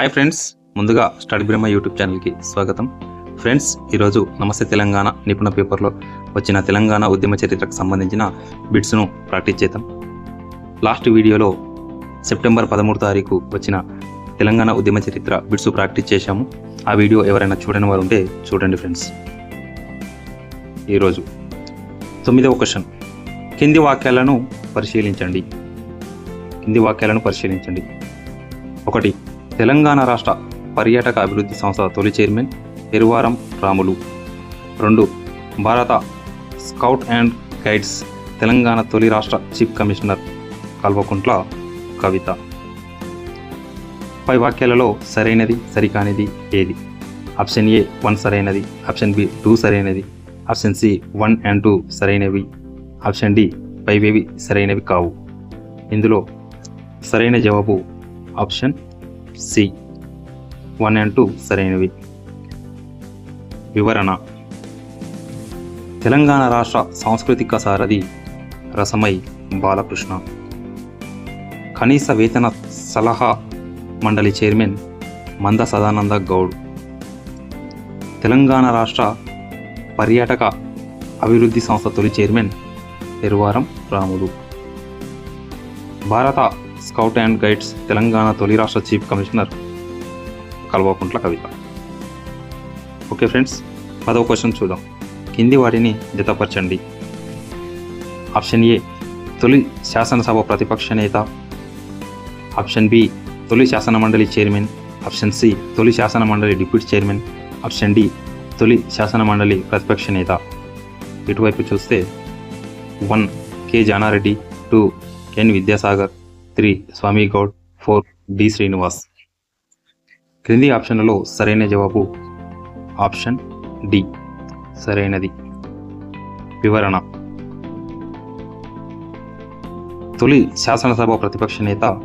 Hi friends ముందుగా study Brahma YouTube ఛానల్కి స్వాగతం. ఫ్రెండ్స్ ఈరోజు నమస్తే తెలంగాణ నిపుణ పేపర్లో వచ్చిన తెలంగాణ ఉద్యమ చరిత్రకు సంబంధించిన బిట్స్ను ప్రాక్టీస్ చేద్దాం. లాస్ట్ వీడియోలో సెప్టెంబర్ పదమూడు తారీఖు వచ్చిన తెలంగాణ ఉద్యమ చరిత్ర బిట్స్ ప్రాక్టీస్ చేశాము. ఆ వీడియో ఎవరైనా చూడని వారు ఉంటే చూడండి ఫ్రెండ్స్ ఈరోజు తొమ్మిదవ క్వశ్చన్ కింది వాక్యాలను పరిశీలించండి. కింది వాక్యాలను పరిశీలించండి. ఒకటి తెలంగాణ రాష్ట్ర పర్యాటక అభివృద్ధి సంస్థ తొలి చైర్మన్ ఎరువారం రాములు. రెండు భారత స్కౌట్ అండ్ గైడ్స్ తెలంగాణ తొలి రాష్ట్ర చీఫ్ కమిషనర్ కల్వకుంట్ల కవిత. పై వాక్యాలలో సరైనది సరికానిది ఏది? ఆప్షన్ ఏ వన్ సరైనది ఆప్షన్ బి టూ సరైనది option C one and two సరైనవి ఆప్షన్ డి పైవేవి సరైనవి కావు. ఇందులో సరైన జవాబు option C. One and two సరైనవి. వివరణ. తెలంగాణ రాష్ట్ర సాంస్కృతిక సారథి రసమై బాలకృష్ణ. కనీస వేతన సలహా మండలి చైర్మన్ మంద సదానంద గౌడ్. తెలంగాణ రాష్ట్ర పర్యాటక అభివృద్ధి సంస్థ తొలి చైర్మన్ తెరువారం రాములు భారత స్కౌట్ అండ్ గైడ్స్ తెలంగాణ తొలి రాష్ట్ర chief commissioner Kalvakuntla Kavitha. Okay friends పదవ క్వశ్చన్ చూద్దాం. కింది వాటిని జతపరచండి. ఆప్షన్ ఏ తొలి శాసనసభ ప్రతిపక్ష నేత. ఆప్షన్ బి తొలి శాసన మండలి చైర్మన్. ఆప్షన్ సి తొలి శాసన మండలి డిప్యూటీ చైర్మన్. ఆప్షన్ డి తొలి శాసన మండలి ప్రతిపక్ష నేత. ఇటువైపు చూస్తే one K Janareddy two N Vidyasagar. Three Swamy Goud four D Srinivas. క్రింది ఆప్షన్లలో సరైన జవాబు ఆప్షన్ డి సరైనది. వివరణ. తొలి శాసనసభ ప్రతిపక్ష నేత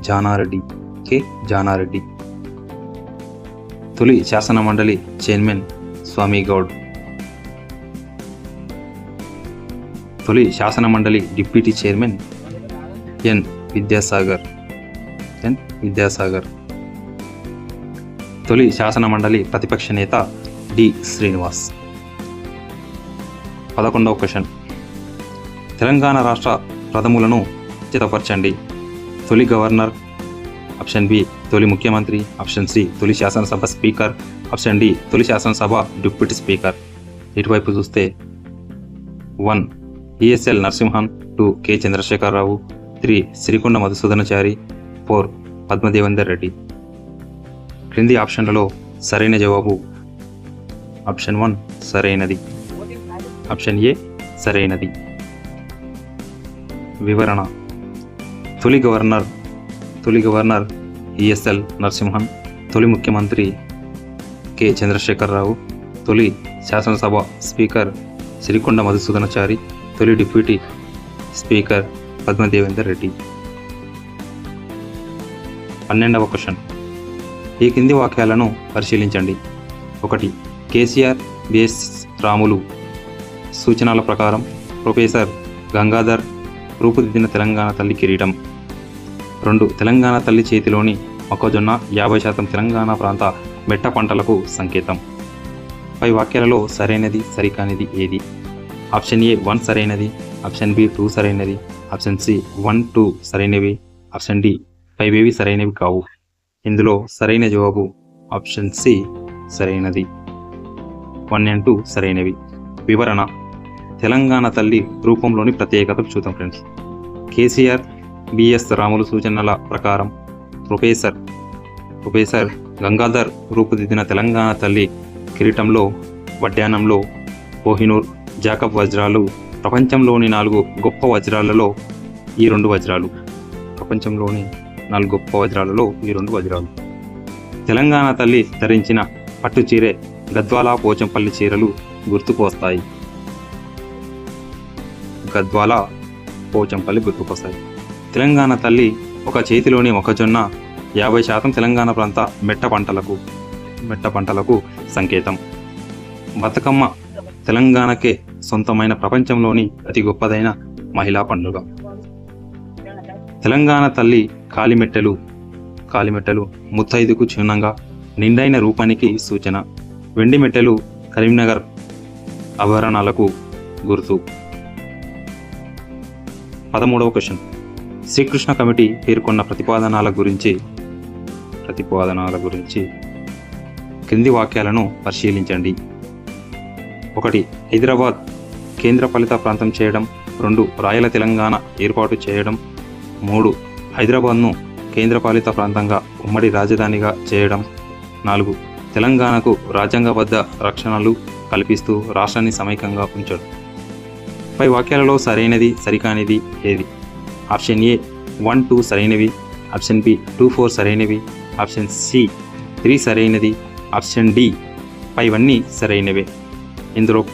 జానారెడ్డి కె జానారెడ్డి. తొలి శాసన మండలి చైర్మన్ స్వామి గౌడ్. తొలి శాసన మండలి డిప్యూటీ చైర్మన్ ఎన్ విద్యాసాగర్ ఎన్ విద్యాసాగర్ తొలి శాసన మండలి ప్రతిపక్ష నేత డి శ్రీనివాస్. పదకొండవ క్వశ్చన్. తెలంగాణ రాష్ట్ర ప్రథములను చితపరచండి. తొలి గవర్నర్ ఆప్షన్ బి తొలి ముఖ్యమంత్రి ఆప్షన్ సి తొలి శాసనసభ స్పీకర్ ఆప్షన్ డి తొలి శాసనసభ డిప్యూటీ స్పీకర్. ఇటువైపు చూస్తే one ESL Narasimhan two K Chandrashekar Rao three Sirikonda Madhusudhanachari four Padma Devender Reddy. క్రింది ఆప్షన్లలో సరైన జవాబు ఆప్షన్ వన్ సరైనది. ఆప్షన్ ఏ సరైనది. వివరణ. తొలి గవర్నర్ తొలి గవర్నర్ ఈఎస్ఎల్ నరసింహన్ తొలి ముఖ్యమంత్రి కె. చంద్రశేఖరరావు తొలి శాసనసభ స్పీకర్ సిరికొండ మధుసూదనచారి తొలి డిప్యూటీ స్పీకర్ పద్మదేవేందర్ రెడ్డి. పన్నెండవ క్వశ్చన్. ఈ కింది వాక్యాలను పరిశీలించండి. ఒకటి కేసీఆర్ బిఎస్ రాములు సూచనల ప్రకారం ప్రొఫెసర్ గంగాధర్ రూపుదిద్దిన తెలంగాణ తల్లి కిరీటం. రెండు తెలంగాణ తల్లి చేతిలోని మొక్కజొన్న యాభై శాతం తెలంగాణ ప్రాంత మెట్ట పంటలకు సంకేతం. పై వాక్యాలలో సరైనది సరికానిది ఏది? ఆప్షన్ ఏ వన్ సరైనది ఆప్షన్ బి టూ సరైనది. ఆప్షన్ సి వన్ టూ సరైనవి. ఆప్షన్ డి ఫైవ్ ఏవి సరైనవి కావు. ఇందులో సరైన జవాబు ఆప్షన్ సి సరైనది. వన్ అండ్ టూ సరైనవి. వివరణ. తెలంగాణ తల్లి రూపంలోని ప్రత్యేకత చూద్దాం ఫ్రెండ్స్. కేసీఆర్ బిఎస్ రాములు సూచనల ప్రకారం ప్రొఫెసర్ ప్రొఫెసర్ గంగాధర్ రూపుదిద్దిన తెలంగాణ తల్లి కిరీటంలో వడ్డానంలో కోహినూర్ జాకబ్ వజ్రాలు ప్రపంచంలోని నాలుగు గొప్ప వజ్రాలలో ఈ రెండు వజ్రాలు. ప్రపంచంలోని నాలుగు గొప్ప వజ్రాలలో ఈ రెండు వజ్రాలు. తెలంగాణ తల్లి ధరించిన పట్టు చీరే గద్వాల పోచంపల్లి చీరలు గుర్తుకు వస్తాయి గద్వాల పోచంపల్లి గుర్తుకొస్తాయి. తెలంగాణ తల్లి ఒక చేతిలోని మొక్కజొన్న యాభై శాతం తెలంగాణ ప్రాంత మెట్ట పంటలకు మెట్ట పంటలకు సంకేతం. బతుకమ్మ తెలంగాణకే సొంతమైన ప్రపంచంలోని అతి గొప్పదైన మహిళా పండుగ. తెలంగాణ తల్లి కాలిమెట్టెలు కాలిమెట్టలు ముత్తైదుకు చిహ్నంగా నిండైన రూపానికి సూచన. వెండి మెట్టెలు కరీంనగర్ ఆభరణాలకు గుర్తు. పదమూడవ క్వశ్చన్. శ్రీకృష్ణ కమిటీ పేర్కొన్న ప్రతిపాదనాల గురించి ప్రతిపాదనాల గురించి క్రింది వాక్యాలను పరిశీలించండి. ఒకటి హైదరాబాద్ కేంద్రపాలిత ప్రాంతం చేయడం రెండు రాయల తెలంగాణ ఏర్పాటు చేయడం మూడు హైదరాబాద్ను కేంద్రపాలిత ప్రాంతంగా ఉమ్మడి రాజధానిగా చేయడం నాలుగు తెలంగాణకు రాజ్యాంగబద్ధ రక్షణలు కల్పిస్తూ రాష్ట్రాన్ని సమైక్యంగా ఉంచడం. పై వాక్యాలలో సరైనది సరికానిది ఏది? ఆప్షన్ ఏ వన్ టూ సరైనవి. ఆప్షన్ బి టూ ఫోర్ సరైనవి. ఆప్షన్ సి త్రీ సరైనది. ఆప్షన్ డి పైవన్నీ సరైనవే. ఇందులో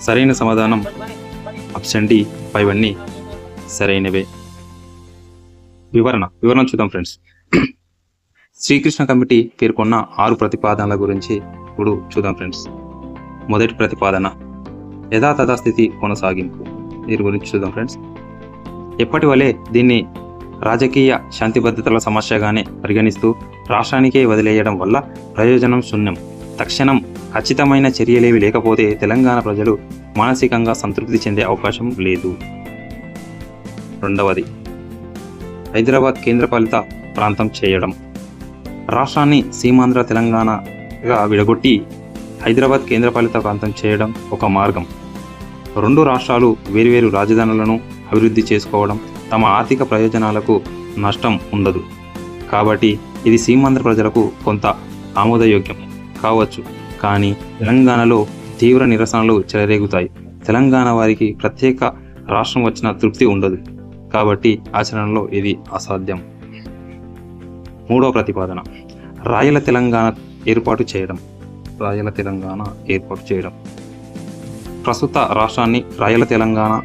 సరైన సమాధానం. ఆప్షన్ డి పైవన్నీ సరైనవే. వివరణ వివరణ చూద్దాం ఫ్రెండ్స్. శ్రీకృష్ణ కమిటీ పేర్కొన్న ఆరు ప్రతిపాదనల గురించి ఇప్పుడు చూద్దాం ఫ్రెండ్స్. మొదటి ప్రతిపాదన యథాతథ స్థితి కొనసాగింపు. దీని గురించి చూద్దాం ఫ్రెండ్స్. ఎప్పటి వలె దీన్ని రాజకీయ శాంతి భద్రతల సమస్యగానే పరిగణిస్తూ రాష్ట్రానికే వదిలేయడం వల్ల ప్రయోజనం శూన్యం. తక్షణం ఖచ్చితమైన చర్యలేవి లేకపోతే తెలంగాణ ప్రజలు మానసికంగా సంతృప్తి చెందే అవకాశం లేదు. రెండవది హైదరాబాద్ కేంద్రపాలిత ప్రాంతం చేయడం. రాష్ట్రాన్ని సీమాంధ్ర తెలంగాణగా విడగొట్టి హైదరాబాద్ కేంద్రపాలిత ప్రాంతం చేయడం ఒక మార్గం. రెండు రాష్ట్రాలు వేరువేరు రాజధానులను అభివృద్ధి చేసుకోవడం తమ ఆర్థిక ప్రయోజనాలకు నష్టం ఉండదు. కాబట్టి ఇది సీమాంధ్ర ప్రజలకు కొంత ఆమోదయోగ్యం కావచ్చు. కానీ తెలంగాణలో తీవ్ర నిరసనలు చెలరేగుతాయి. తెలంగాణ వారికి ప్రత్యేక రాష్ట్రం వచ్చిన తృప్తి ఉండదు. కాబట్టి ఆచరణలో ఇది అసాధ్యం. మూడో ప్రతిపాదన. రాయల తెలంగాణ ఏర్పాటు చేయడం. రాయల తెలంగాణ ఏర్పాటు చేయడం. ప్రస్తుత రాష్ట్రాన్ని రాయల తెలంగాణ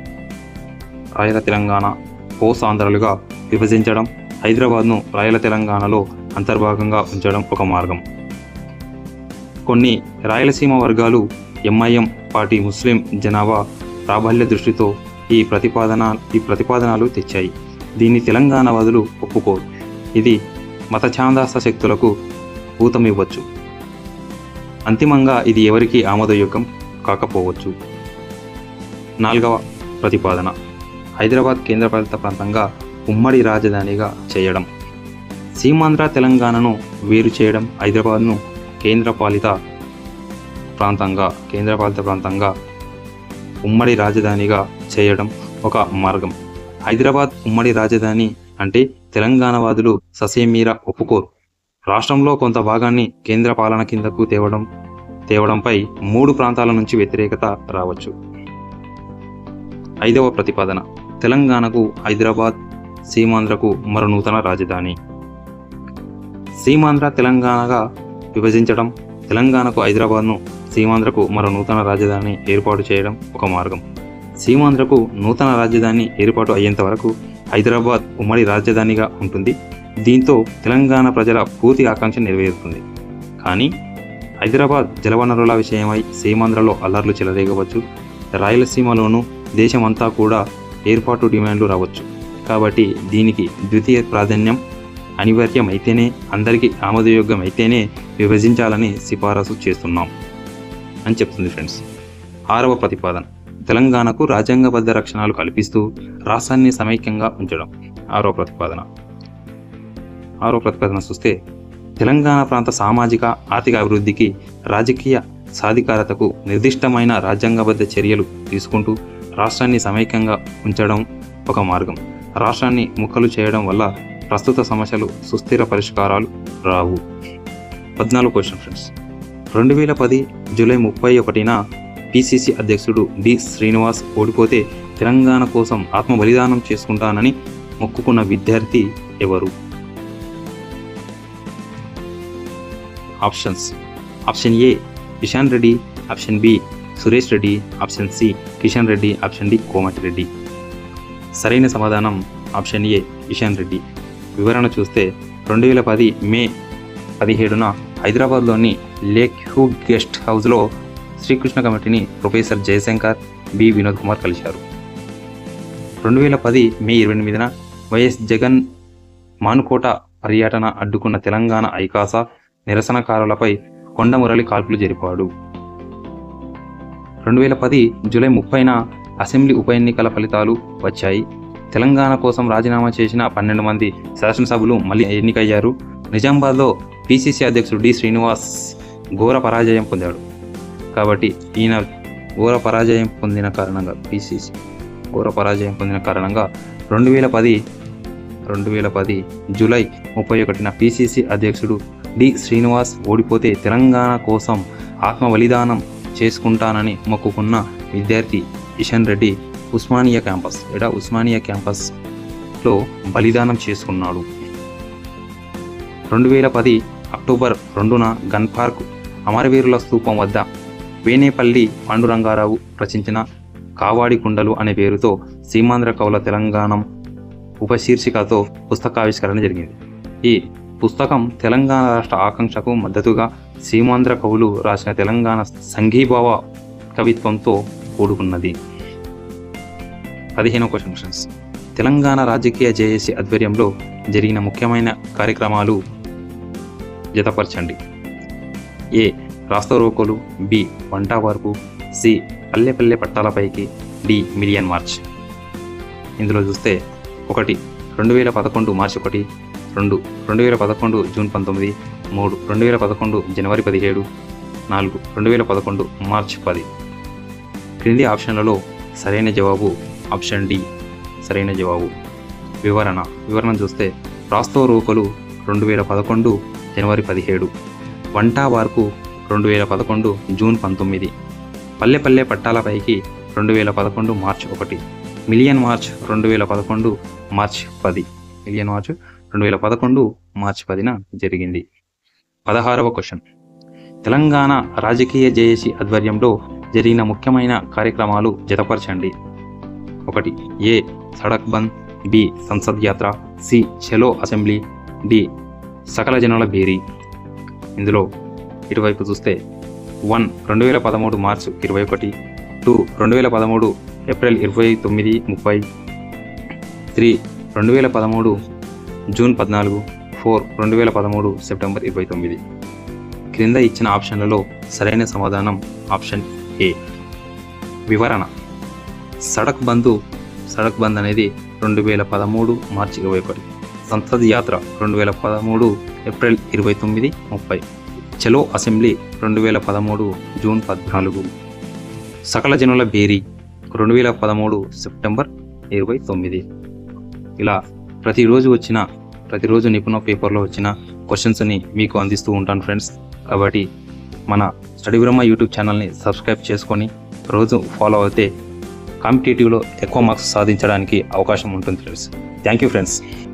రాయల తెలంగాణ కోసాంధ్రలుగా విభజించడం హైదరాబాద్ను రాయల తెలంగాణలో అంతర్భాగంగా ఉంచడం ఒక మార్గం. కొన్ని రాయలసీమ వర్గాలు ఎంఐఎం పార్టీ ముస్లిం జనాభా ప్రాబల్య దృష్టితో ఈ ప్రతిపాదన ఈ ప్రతిపాదనలు తెచ్చాయి. దీన్ని తెలంగాణ వదులు ఒప్పుకోరు. ఇది మత ఛాందాస శక్తులకు ఊతమివ్వచ్చు. అంతిమంగా ఇది ఎవరికి ఆమోదయోగ్యం కాకపోవచ్చు. నాలుగవ ప్రతిపాదన. హైదరాబాద్ కేంద్రపాలిత ప్రాంతంగా ఉమ్మడి రాజధానిగా చేయడం. సీమాంధ్ర తెలంగాణను వేరు చేయడం హైదరాబాద్ను కేంద్రపాలిత ప్రాంతంగా కేంద్రపాలిత ప్రాంతంగా ఉమ్మడి రాజధానిగా చేయడం ఒక మార్గం. హైదరాబాద్ ఉమ్మడి రాజధాని అంటే తెలంగాణవాదులు ససేమీరా ఒప్పుకోరు. రాష్ట్రంలో కొంత భాగాన్ని కేంద్ర పాలన కిందకు తేవడం తేవడంపై మూడు ప్రాంతాల నుంచి వ్యతిరేకత రావచ్చు. ఐదవ ప్రతిపాదన తెలంగాణకు హైదరాబాద్ సీమాంధ్రకు మరో నూతన రాజధాని. సీమాంధ్ర తెలంగాణగా విభజించడం తెలంగాణకు హైదరాబాద్ను సీమాంధ్రకు మరో నూతన రాజధాని ఏర్పాటు చేయడం ఒక మార్గం. సీమాంధ్రకు నూతన రాజధాని ఏర్పాటు అయ్యేంత వరకు హైదరాబాద్ ఉమ్మడి రాజధానిగా ఉంటుంది. దీంతో తెలంగాణ ప్రజల పూర్తి ఆకాంక్ష నెరవేరుతుంది. కానీ హైదరాబాద్ జలవనరుల విషయమై సీమాంధ్రలో అల్లర్లు చెలరేగవచ్చు. రాయలసీమలోనూ దేశమంతా కూడా ఏర్పాటు డిమాండ్లు రావచ్చు. కాబట్టి దీనికి ద్వితీయ ప్రాధాన్యం అనివార్యం అయితేనే అందరికీ ఆమోదయోగ్యం అయితేనే విభజించాలని సిఫారసు చేస్తున్నాం అని చెప్తుంది ఫ్రెండ్స్. ఆరవ ప్రతిపాదన. తెలంగాణకు రాజ్యాంగబద్ధ రక్షణలు కల్పిస్తూ రాష్ట్రాన్ని సమైక్యంగా ఉంచడం. ఆరో ప్రతిపాదన. ఆరో ప్రతిపాదన చూస్తే తెలంగాణ ప్రాంత సామాజిక ఆర్థిక అభివృద్ధికి రాజకీయ సాధికారతకు నిర్దిష్టమైన రాజ్యాంగబద్ధ చర్యలు తీసుకుంటూ రాష్ట్రాన్ని సమైక్యంగా ఉంచడం ఒక మార్గం. రాష్ట్రాన్ని ముక్కలు చేయడం వల్ల ప్రస్తుత సమస్యలు సుస్థిర పరిష్కారాలు రావు. పద్నాలుగు క్వశ్చన్ ఫ్రెండ్స్. రెండు వేల పది జూలై ముప్పై ఒకటిన పిసిసి అధ్యక్షుడు డి శ్రీనివాస్ ఓడిపోతే తెలంగాణ కోసం ఆత్మ బలిదానం చేసుకుంటానని మొక్కుకున్న విద్యార్థి ఎవరు? Options. Option A Kishan Reddy. Option B Suresh Reddy. Option C Kishan Reddy. Option D Komati Reddy సరైన సమాధానం ఆప్షన్ ఏ కిషన్ రెడ్డి. వివరణ చూస్తే రెండు వేల పది మే పదిహేడున హైదరాబాద్లోని లేక్ హ్యూ గెస్ట్ హౌస్లో శ్రీకృష్ణ కమిటీని ప్రొఫెసర్ జయశంకర్ బి. వినోద్ కుమార్ కలిశారు. రెండు వేల పది మే ఇరవై ఎనిమిదిన వైఎస్ జగన్ మానుకోట పర్యటన అడ్డుకున్న తెలంగాణ ఐకాస నిరసనకారులపై కొండమురళి కాల్పులు జరిపాడు. రెండు వేల పది జూలై ముప్పైన అసెంబ్లీ ఉప ఎన్నికల ఫలితాలు వచ్చాయి. తెలంగాణ కోసం రాజీనామా చేసిన పన్నెండు మంది శాసనసభ్యులు మళ్ళీ ఎన్నికయ్యారు. నిజామాబాద్లో పిసిసి అధ్యక్షుడు డి శ్రీనివాస్ ఘోర పరాజయం పొందాడు. కాబట్టి ఈయన ఘోర పరాజయం పొందిన కారణంగా పిసిసి ఘోర పరాజయం పొందిన కారణంగా రెండు వేల పది రెండు వేల పది జూలై ముప్పై ఒకటిన పిసిసి అధ్యక్షుడు డి శ్రీనివాస్ ఓడిపోతే తెలంగాణ కోసం ఆత్మ బలిదానం చేసుకుంటానని మొక్కుకున్న విద్యార్థి కిషన్ రెడ్డి ఉస్మానియా క్యాంపస్ ఎడా ఉస్మానియా క్యాంపస్లో బలిదానం చేసుకున్నాడు. రెండు వేల పది అక్టోబర్ రెండున గన్ పార్క్ అమరవీరుల స్థూపం వద్ద వేనేపల్లి పాండురంగారావు రచించిన కావాడి కుండలు అనే పేరుతో సీమాంధ్ర కవుల తెలంగాణం ఉపశీర్షికతో పుస్తకావిష్కరణ జరిగింది. ఈ పుస్తకం తెలంగాణ రాష్ట్ర ఆకాంక్షకు మద్దతుగా సీమాంధ్ర కవులు రాసిన తెలంగాణ సంఘీభావ కవిత్వంతో కూడుకున్నది. పదిహేనవ క్వశ్చన్ క్వశ్చన్స్ తెలంగాణ రాజకీయ జేఏసీ ఆధ్వర్యంలో జరిగిన ముఖ్యమైన కార్యక్రమాలు జతపరచండి. ఏ. రాస్తా రోకోలు బి. వంట వరకు సి. పల్లె పల్లె పట్టాలపైకి డి. Million march. ఇందులో చూస్తే ఒకటి రెండు వేల పదకొండు మార్చి ఒకటి రెండు రెండు వేల పదకొండు జూన్ పంతొమ్మిది మూడు రెండు వేల పదకొండు జనవరి పదిహేడు నాలుగు రెండు వేల పదకొండు మార్చి పది. క్రింది ఆప్షన్లలో సరైన జవాబు ఆప్షన్ డి. సరైన జవాబు. వివరణ. వివరణ చూస్తే రాస్తో రోకలు రెండు వేల పదకొండు జనవరి పదిహేడు. వంటా వార్కు రెండు వేల పదకొండు జూన్ పంతొమ్మిది. పల్లె పల్లె పట్టాలపైకి రెండు వేల పదకొండు మార్చ్ ఒకటి. మిలియన్ మార్చ్ రెండు వేల పదకొండు మార్చ్ పది. మిలియన్ మార్చ్ రెండు వేల పదకొండు మార్చ్ పదిన జరిగింది. పదహారవ క్వశ్చన్. తెలంగాణ రాజకీయ జేఏసీ ఆధ్వర్యంలో జరిగిన ముఖ్యమైన కార్యక్రమాలు జతపరచండి. ఒకటి. ఏ. సడక్ బంద్. బి. సంసద్ యాత్ర. సి. చెలో అసెంబ్లీ. డి. సకల జనాల భేరీ. ఇందులో ఇటువైపు చూస్తే వన్ రెండు వేల పదమూడు మార్చ్ ఇరవై ఒకటి టూ రెండు వేల పదమూడు ఏప్రిల్ ఇరవై తొమ్మిది ముప్పై త్రీ రెండు వేల పదమూడు జూన్ పద్నాలుగు ఫోర్ రెండు వేల పదమూడు సెప్టెంబర్ ఇరవై తొమ్మిది క్రింద ఇచ్చిన ఆప్షన్లలో సరైన సమాధానం ఆప్షన్ ఏ. వివరణ. సడక్ బంధు సడక్ బంద్ అనేది రెండు వేల పదమూడు మార్చి ఇరవై ఒకటి సంసద్ యాత్ర రెండు వేల పదమూడు ఏప్రిల్ ఇరవై తొమ్మిది ముప్పై. చలో అసెంబ్లీ రెండు వేల పదమూడు జూన్ పద్నాలుగు. సకల జనుల బేరీ రెండు వేల పదమూడు సెప్టెంబర్ ఇరవై తొమ్మిది ఇలా ప్రతిరోజు వచ్చిన ప్రతిరోజు నిపుణ పేపర్లో వచ్చిన క్వశ్చన్స్ని మీకు అందిస్తూ ఉంటాను ఫ్రెండ్స్. కాబట్టి మన స్టడీ బ్రహ్మ యూట్యూబ్ ఛానల్ని సబ్స్క్రైబ్ చేసుకొని రోజు ఫాలో అయితే కాంపిటేటివ్లో ఎక్కువ మార్క్స్ సాధించడానికి అవకాశం ఉంటుంది ఫ్రెండ్స్ థ్యాంక్ యూ ఫ్రెండ్స్